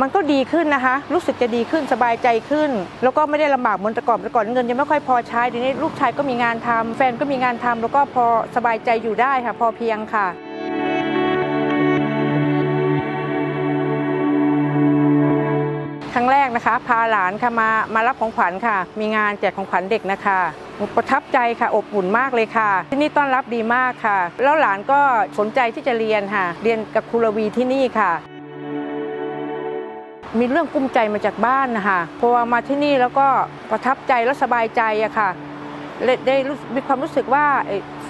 มันก็ดีขึ้นนะคะ รู้สึกจะดีขึ้นสบายใจขึ้น แล้วก็ไม่ได้ลำบากเหมือนแต่ก่อนแต่ก่อนเงินยังไม่ค่อยพอใช้เดี๋ยวนี้ลูกชายก็มีงานทำแฟนก็มีงานทำแล้วก็พอสบายใจอยู่ได้ค่ะ พอเพียงค่ะครั้งแรกนะคะ พาหลานค่ะมามารับของขวัญค่ะ มีงานแจกของขวัญเด็กนะคะประทับใจค่ะอบอุ่นมากเลยค่ะ ที่นี่ต้อนรับดีมากค่ะ แล้วหลานก็สนใจที่จะเรียนค่ะ เรียนกับครูรวีที่นี่ค่ะ มีเรื่องกุ้มใจมาจากบ้านนะคะพอมาที่นี่แล้วก็ประทับใจและสบายใจอะค่ะและได้มีความรู้สึกว่า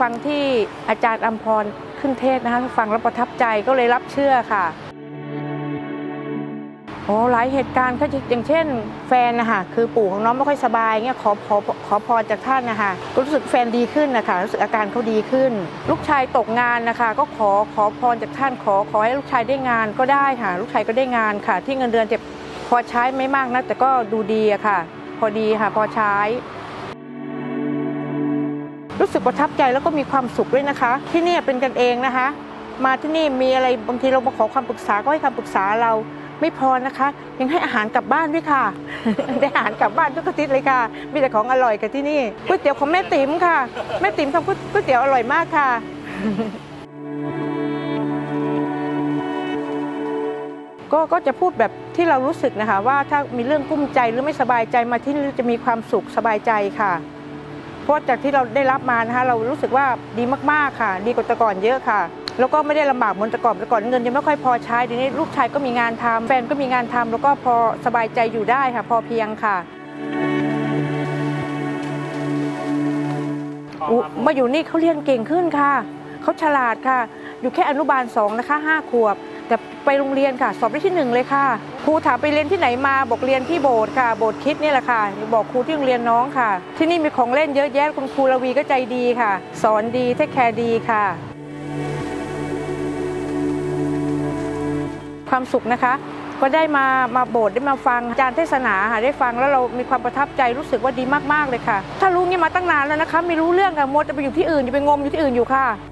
ฟังที่อาจารย์อัมพรขึ้นเทศน์นะคะฟังแล้วประทับใจก็เลยรับเชื่อค่ะ โอ้หลายเหตุการณ์ก็อย่างเช่น แฟนนะคะคือปู่ของน้องไม่ค่อยสบายเงี้ยขอขอขอพรจากท่านนะคะก็รู้สึกแฟนดีขึ้นนะคะรู้สึกอาการเขาดีขึ้น ลูกชายตกงานนะคะ ก็ขอขอพรจากท่านขอขอให้ลูกชายได้งานก็ได้ค่ะ ลูกชายก็ได้งานค่ะ ที่เงินเดือนจะพอใช้ไม่มากนะแต่ก็ดูดีอะค่ะ พอดีค่ะ พอใช้ รู้สึกประทับใจแล้วก็มีความสุขด้วยนะคะ ที่นี่เป็นกันเองนะคะ มาที่นี่มีอะไรบางทีเรามาขอความปรึกษาก็ให้คำปรึกษาเรา ไม่พอนะคะ ยังให้อาหารกลับบ้านด้วยค่ะ ได้อาหารกลับบ้านทุกอาทิตย์เลยค่ะ มีแต่ของอร่อยกันที่นี่ก๋วยเตี๋ยวของแม่ติ๋มค่ะ แม่ติ๋มทำก๋วยเตี๋ยวอร่อยมากค่ะ ก็ก็จะพูดแบบที่เรารู้สึกนะคะ ว่าถ้ามีเรื่องกุ้มใจหรือไม่สบายใจมาที่นี่จะมีความสุขสบายใจค่ะเพราะจากที่เราได้รับมานะคะเรารู้สึกว่าดีมากๆค่ะ ดีกว่าแต่ก่อนเยอะค่ะ แล้วก็ไม่ได้ลำบากเหมือนแต่ก่อนแต่ก่อนเงินยังไม่ค่อยพอใช้เดี๋ยวนี้ลูกชายก็มีงานทำแฟนก็มีงานทำแล้วก็พอสบายใจอยู่ได้ค่ะ พอเพียงค่ะอุ๊มาอยู่นี่เขาเรียนเก่งขึ้นค่ะเขาฉลาดค่ะ อยู่แค่อนุบาลสองนะคะห้าขวบ แต่ไปโรงเรียนค่ะ สอบได้ที่หนึ่งเลยค่ะครูถามไปเรียนที่ไหนมาบอกเรียนที่โบสถ์ค่ะ โบสถ์คริดนี่แหละค่ะบอกครูที่โรงเรียนน้องค่ะ ที่นี่มีของเล่นเยอะแยะคุณครูระวีก็ใจดีค่ะ สอนดีเทคแคร์ดีค่ะ ความสุขนะคะก็ได้มามาโบสถ์ได้มาฟังอาจารย์เทศนาค่ะได้ฟังแล้วเรามีความประทับใจรู้สึกว่าดีมากๆเลยค่ะ ถ้ารู้งี้มาตั้งนานแล้วนะคะ ไม่รู้เรื่องค่ะมดจะไปอยู่ที่อื่นจะไปงมอยู่ที่อื่นอยู่ค่ะ